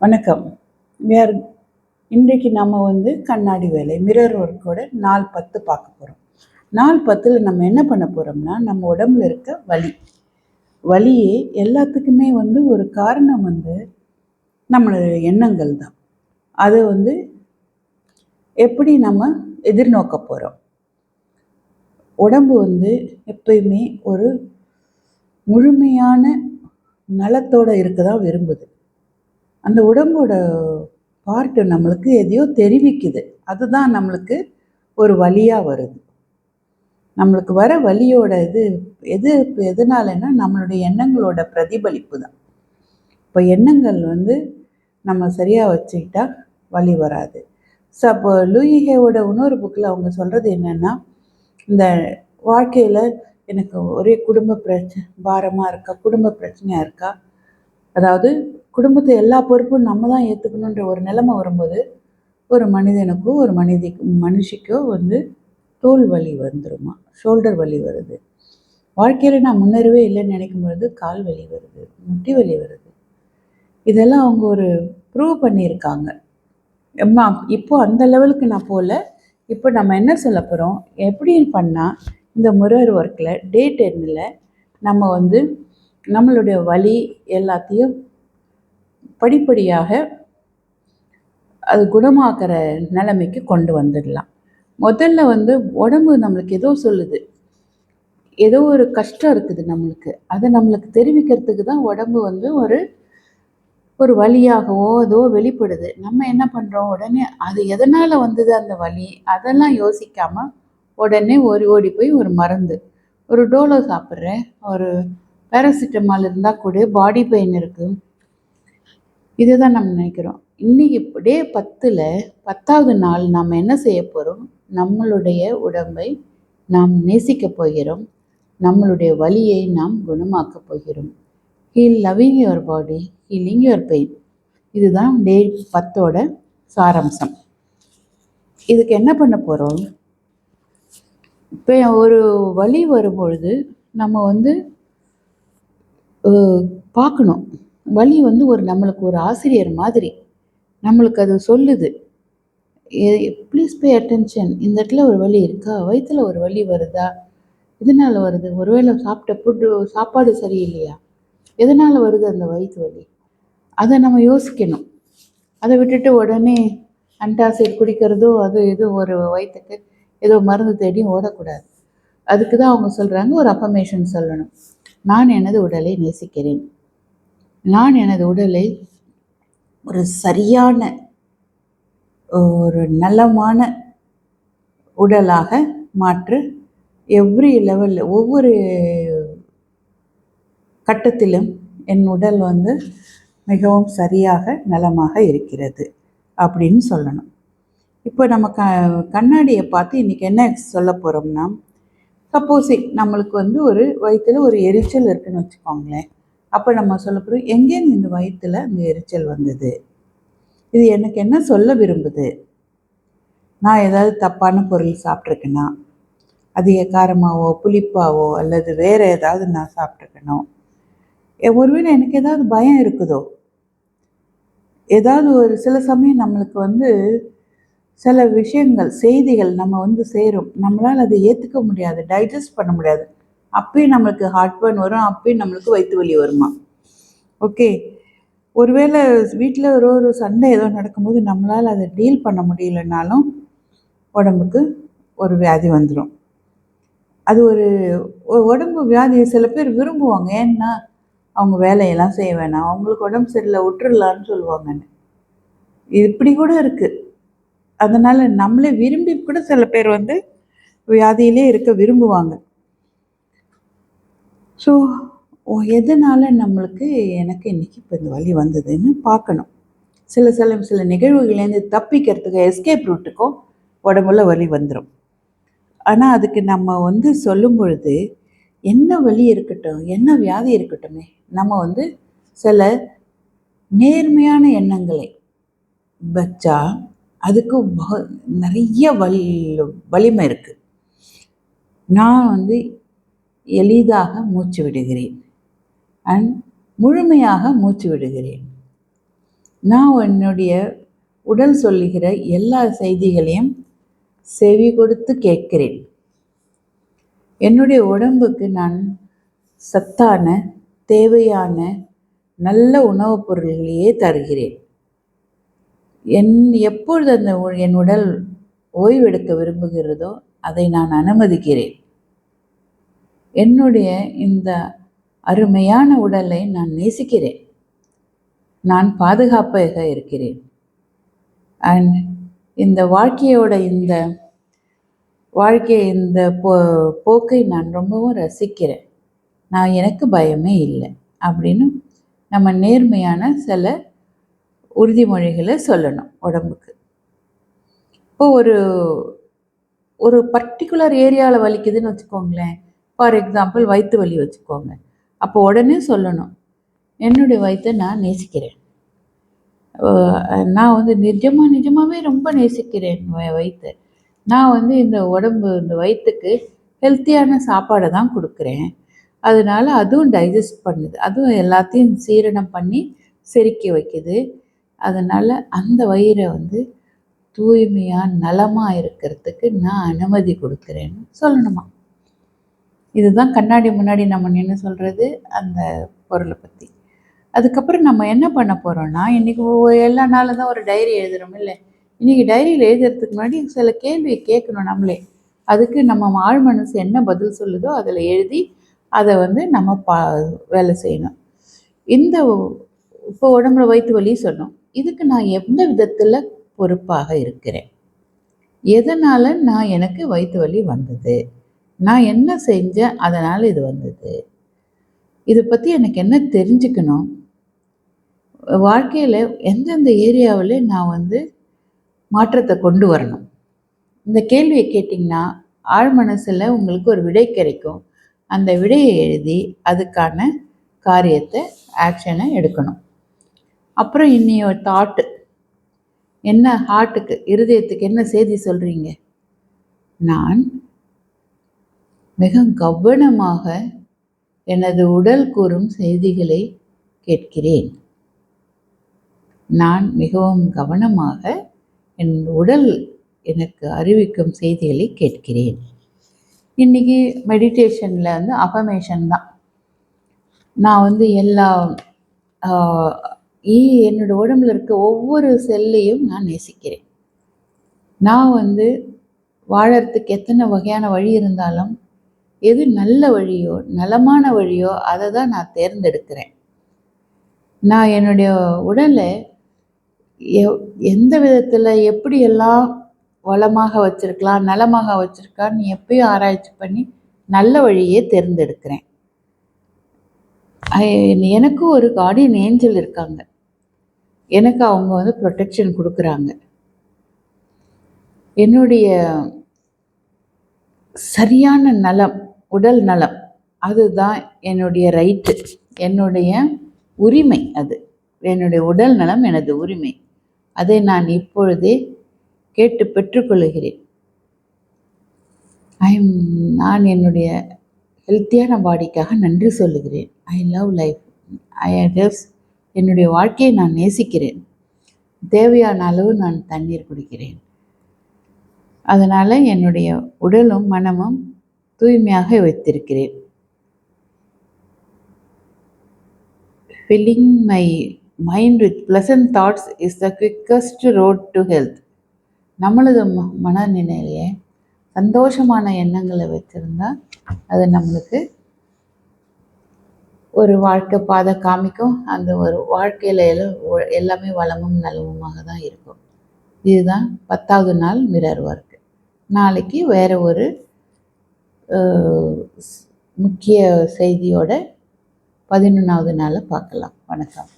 வணக்கம். வேர் இன்றைக்கு நம்ம வந்து கண்ணாடி வேலை மிரர் ஒர்க்கோட நாள் பத்து பார்க்க போகிறோம் நாள் பத்தில் நம்ம என்ன பண்ண போகிறோம்னா நம்ம உடம்புல இருக்க வலி. வலியே எல்லாத்துக்குமே வந்து ஒரு காரணம் வந்து நம்மளோட எண்ணங்கள் தான். அதை வந்து எப்படி நம்ம எதிர்நோக்க போகிறோம் உடம்பு வந்து எப்பயுமே ஒரு முழுமையான நலத்தோடு இருக்க தான் விரும்புது. அந்த உடம்போட பார்ட்டு நம்மளுக்கு எதையோ தெரிவிக்குது. அதுதான் நம்மளுக்கு ஒரு வழியாக வருது. நம்மளுக்கு வர வழியோட இது எது எதனாலன்னா நம்மளுடைய எண்ணங்களோட பிரதிபலிப்பு தான். இப்போ எண்ணங்கள் வந்து நம்ம சரியாக வச்சுக்கிட்டா வழி வராது. ஸோ அப்போ லூயிஹேவோட இன்னொரு புக்கில் அவங்க சொல்கிறது என்னென்னா இந்த வாழ்க்கையில் எனக்கு ஒரே குடும்ப பிரச்சனை பாரமாக இருக்கா குடும்ப பிரச்சனையாக இருக்கா? அதாவது குடும்பத்தை எல்லா பொறுப்பும் நம்ம தான் ஏற்றுக்கணுன்ற ஒரு நிலைமை வரும்போது ஒரு மனிதனுக்கோ ஒரு மனிதி மனுஷிக்கோ வந்து தோல் வலி வந்துருமா? ஷோல்டர் வலி வருது. வாழ்க்கையில் நான் முன்னேறவே இல்லைன்னு நினைக்கும் பொழுது கால் வலி வருது முட்டி வலி வருது. இதெல்லாம் அவங்க ஒரு ப்ரூவ் பண்ணியிருக்காங்க. எம்மா இப்போ அந்த லெவலுக்கு நான் போகல. இப்போ நம்ம என்ன சொல்ல போகிறோம் எப்படி பண்ணால் இந்த முரர் ஒர்க்கில் டே டென்னில் நம்ம வந்து நம்மளுடைய வலி எல்லாத்தையும் படிப்படியாக அது குணமாக்குற நிலைமைக்கு கொண்டு வந்துடலாம். முதல்ல வந்து உடம்பு நம்மளுக்கு ஏதோ சொல்லுது. ஏதோ ஒரு கஷ்டம் இருக்குது நம்மளுக்கு. அதை நம்மளுக்கு தெரிவிக்கிறதுக்கு தான் உடம்பு வந்து ஒரு ஒரு வழியாகவோ ஏதோ வெளிப்படுது. நம்ம என்ன பண்ணுறோம் உடனே அது எதனால் வந்தது அந்த வலி? அதெல்லாம் யோசிக்காமல் உடனே ஓடி ஓடி போய் ஒரு மருந்து. ஒரு டோலோ சாப்பிட்றேன். ஒரு பேராசிட்டமால் இருந்தால் கூட பாடி பெயின் இருக்குது இதை தான் நம்ம நினைக்கிறோம். இன்னைக்கு டே பத்தில் பத்தாவது நாள் நாம் என்ன செய்ய போகிறோம் நம்மளுடைய உடம்பை நாம் நேசிக்க போகிறோம். நம்மளுடைய வலியை நாம் குணமாக்க போகிறோம். Heal loving your body healing your pain இதுதான் டே பத்தோட சாராம்சம். இதுக்கு என்ன பண்ண போகிறோம் இப்போ ஒரு வலி வரும்பொழுது நம்ம வந்து பார்க்கணும். வலி வந்து ஒரு நம்மளுக்கு ஒரு ஆசிரியர் மாதிரி. நம்மளுக்கு அது சொல்லுது. ப்ளீஸ் பே அட்டென்ஷன் இந்த இடத்துல ஒரு வலி இருக்கா? வயிற்றுல ஒரு வலி வருதா? எதனால் வருது? ஒருவேளை சாப்பிட்ட ஃபுட்டு சாப்பாடு சரியில்லையா? எதனால் வருது அந்த வயிற்று வலி? அதை நம்ம யோசிக்கணும். அதை விட்டுட்டு உடனே அன்டாசிட் குடிக்கிறதோ அது இது ஒரு வயிற்றுக்கு ஏதோ மருந்து தேடி ஓடக்கூடாது. அதுக்கு தான் அவங்க சொல்கிறாங்க ஒரு அஃபர்மேஷன் சொல்லணும். நான் எனது உடலை நேசிக்கிறேன். நான் எனது உடலை ஒரு சரியான ஒரு நலமான உடலாக மாற்று எவ்ரி லெவலில் ஒவ்வொரு கட்டத்திலும் என் உடல் வந்து மிகவும் சரியாக நலமாக இருக்கிறது அப்படின்னு சொல்லணும். இப்போ நம்ம க கண்ணாடியை பார்த்து இன்றைக்கி என்ன சொல்ல போகிறோம்னா சப்போஸிங் நம்மளுக்கு வந்து ஒரு வயிற்றில் ஒரு எரிச்சல் இருக்குதுன்னு வச்சுக்கோங்களேன். அப்போ நம்ம சொல்ல போகிறோம் எங்கேருந்து இந்த வயிற்றில் அந்த எரிச்சல் வந்தது? இது எனக்கு என்ன சொல்ல விரும்புது? நான் ஏதாவது தப்பான பொருள் சாப்பிட்ருக்கேனா அதிக காரமாவோ புளிப்பாவோ அல்லது வேறு ஏதாவது நான் சாப்பிட்ருக்கணும் ஒருவேளை எனக்கு ஏதாவது பயம் இருக்குதோ? ஏதாவது ஒரு சில சமயம் நம்மளுக்கு வந்து சில விஷயங்கள் செய்திகள் நம்ம வந்து சேரும். நம்மளால் அதை ஏற்றுக்க முடியாது டைஜஸ்ட் பண்ண முடியாது. அப்பயும் நம்மளுக்கு ஹார்ட் பர்ன் வரும் அப்பயும் நம்மளுக்கு வயிற்று வலி வருமா? ஓகே ஒருவேளை வீட்டில் ஒரு ஒரு சண்டை ஏதோ நடக்கும்போது நம்மளால் அதை டீல் பண்ண முடியலனாலும் உடம்புக்கு ஒரு வியாதி வந்துடும் அது ஒரு உடம்பு வியாதியை சில பேர் விரும்புவாங்க. ஏன்னா அவங்க வேலையெல்லாம் செய்ய வேணாம். அவங்களுக்கு உடம்பு சரியில்லை விட்டுறலான்னு சொல்லுவாங்கன்னு இப்படி கூட இருக்குது அதனால் நம்மளே விரும்பி கூட சில பேர் வந்து வியாதியிலே இருக்க விரும்புவாங்க. ஸோ எதனால் நம்மளுக்கு எனக்கு இன்றைக்கி இப்போ இந்த வழி வந்ததுன்னு பார்க்கணும். சில சில சில நிகழ்வுகள்லேருந்து தப்பிக்கிறதுக்கு எஸ்கேப் ரூட்டுக்கும் உடம்புல வலி வந்துடும் ஆனால் அதுக்கு நம்ம வந்து சொல்லும் பொழுது என்ன வலி இருக்கட்டும் என்ன வியாதி இருக்கட்டுமே நம்ம வந்து சில நேர்மையான எண்ணங்களை வச்சா அதுக்கு நிறைய வலி வலிமை இருக்குது நான் வந்து எளிதாக மூச்சு விடுகிறேன். அண்ட் முழுமையாக மூச்சு விடுகிறேன். நான் என்னுடைய உடல் சொல்லுகிற எல்லா செய்திகளையும் செவி கொடுத்து கேட்கிறேன். என்னுடைய உடம்புக்கு நான் சத்தான தேவையான நல்ல உணவுப் பொருள்களையே தருகிறேன். என் எப்பொழுது அந்த என் உடல் ஓய்வெடுக்க விரும்புகிறதோ அதை நான் அனுமதிக்கிறேன். என்னுடைய இந்த அருமையான உடலை நான் நேசிக்கிறேன். நான் பாதுகாப்பாக இருக்கிறேன். அண்ட் இந்த வாழ்க்கையோட இந்த வாழ்க்கை இந்த போ போக்கை நான் ரொம்பவும் ரசிக்கிறேன். நான் எனக்கு பயமே இல்லை அப்படின்னு நம்ம நேர்மையான சில உறுதிமொழிகளை சொல்லணும் உடம்புக்கு. இப்போ ஒரு ஒரு பர்டிகுலர் ஏரியாவில் வலிக்குதுன்னு வச்சுக்கோங்களேன். ஃபார் எக்ஸாம்பிள் வயிற்று வலி வச்சுக்கோங்க. அப்போ உடனே சொல்லணும் என்னுடைய வயிற்றை நான் நேசிக்கிறேன். நான் வந்து நிஜமாக நிஜமாகவே ரொம்ப நேசிக்கிறேன் வயிற்று நான் வந்து இந்த உடம்பு இந்த வயிற்றுக்கு ஹெல்த்தியான சாப்பாடை தான் கொடுக்குறேன். அதனால அதுவும் டைஜஸ்ட் பண்ணுது. அதுவும் எல்லாத்தையும் சீரணம் பண்ணி செரிக்க வைக்குது. அதனால் அந்த வயிறை வந்து தூய்மையாக நலமாக இருக்கிறதுக்கு நான் அனுமதி கொடுக்குறேன்னு சொல்லணுமா? இதுதான் கண்ணாடி முன்னாடி நம்ம நின்று சொல்கிறது அந்த பொருளை பற்றி அதுக்கப்புறம் நம்ம என்ன பண்ண போகிறோம்னா இன்றைக்கி எல்லா நாளும் தான் ஒரு டைரி எழுதுகிறோம் இல்லை? இன்றைக்கி டைரியில் எழுதுறதுக்கு முன்னாடி சில கேள்வியை கேட்கணும் நம்மளே. அதுக்கு நம்ம ஆழ் மனசு என்ன பதில் சொல்லுதோ அதில் எழுதி அதை வந்து நம்ம பா வேலை செய்யணும். இந்த இப்போ உடம்புல வயிற்று வலி சொன்னோம் இதுக்கு நான் எந்த விதத்தில் பொறுப்பாக இருக்கிறேன்? எதனால் நான் எனக்கு வயிற்று வலி வந்தது? நான் என்ன செஞ்சேன்? அதனால் இது வந்தது. இதை பற்றி எனக்கு என்ன தெரிஞ்சுக்கணும்? வாழ்க்கையில் எந்தெந்த ஏரியாவில் நான் வந்து மாற்றத்தை கொண்டு வரணும்? இந்த கேள்வியை கேட்டிங்கன்னா ஆழ் மனசில் உங்களுக்கு ஒரு விடை கிடைக்கும். அந்த விடையை எழுதி அதுக்கான காரியத்தை ஆக்ஷனை எடுக்கணும். அப்புறம் இன்னைய தாட்டு என்ன ஹார்ட்டுக்கு இருதயத்துக்கு என்ன செய்தி சொல்கிறீங்க நான் மிக கவனமாக எனது உடல் கூறும் செய்திகளை கேட்கிறேன். நான் மிகவும் கவனமாக என் உடல் எனக்கு அறிவிக்கும் செய்திகளை கேட்கிறேன். இன்றைக்கி மெடிடேஷனில் வந்து அஃபமேஷன் தான். நான் வந்து எல்லா என்னோடய உடம்புல இருக்க ஒவ்வொரு செல்லையும் நான் நேசிக்கிறேன். நான் வந்து வாழறதுக்கு எத்தனை வகையான வழி இருந்தாலும் எது நல்ல வழியோ நலமான வழியோ அதை தான் நான் தேர்ந்தெடுக்கிறேன். நான் என்னுடைய உடலை எந்த விதத்தில் எப்படியெல்லாம் வளமாக வச்சுருக்கலாம் நலமாக வச்சுருக்கான்னு எப்பயும் ஆராய்ச்சி பண்ணி நல்ல வழியே தேர்ந்தெடுக்கிறேன். எனக்கும் ஒரு கார்டியன் ஏஞ்சல் இருக்காங்க. எனக்கு அவங்க வந்து ப்ரொட்டெக்ஷன் கொடுக்குறாங்க. என்னுடைய சரியான நலம் உடல் நலம் அதுதான் என்னுடைய ரைட்டு என்னுடைய உரிமை அது. என்னுடைய உடல் நலம் எனது உரிமை. அதை நான் இப்பொழுதே கேட்டு பெற்றுக்கொள்கிறேன் ஐ நான் என்னுடைய ஹெல்த்தியான பாடிக்காக நன்றி சொல்லுகிறேன். I love life I loves என்னுடைய வாழ்க்கையை நான் நேசிக்கிறேன். தேவையான அளவு நான் தண்ணீர் குடிக்கிறேன். அதனால் என்னுடைய உடலும் மனமும் தூய்மையாக வைத்திருக்கிறேன். Filling my mind with pleasant thoughts is the quickest road to health நம்மளது ம மனநிலையிலே சந்தோஷமான எண்ணங்களை வச்சுருந்தா அது நம்மளுக்கு ஒரு வாழ்க்கை பாதை காமிக்கும். அந்த ஒரு வாழ்க்கையில் எல்லாம் எல்லாமே வளமும் நலமுமாக தான் இருக்கும். இதுதான் பத்தாவது நாள் மிரர் ஒர்க் நாளைக்கு வேறு ஒரு முக்கிய செய்தியோட பதினொன்றாவது நாளை பார்க்கலாம் வணக்கம்.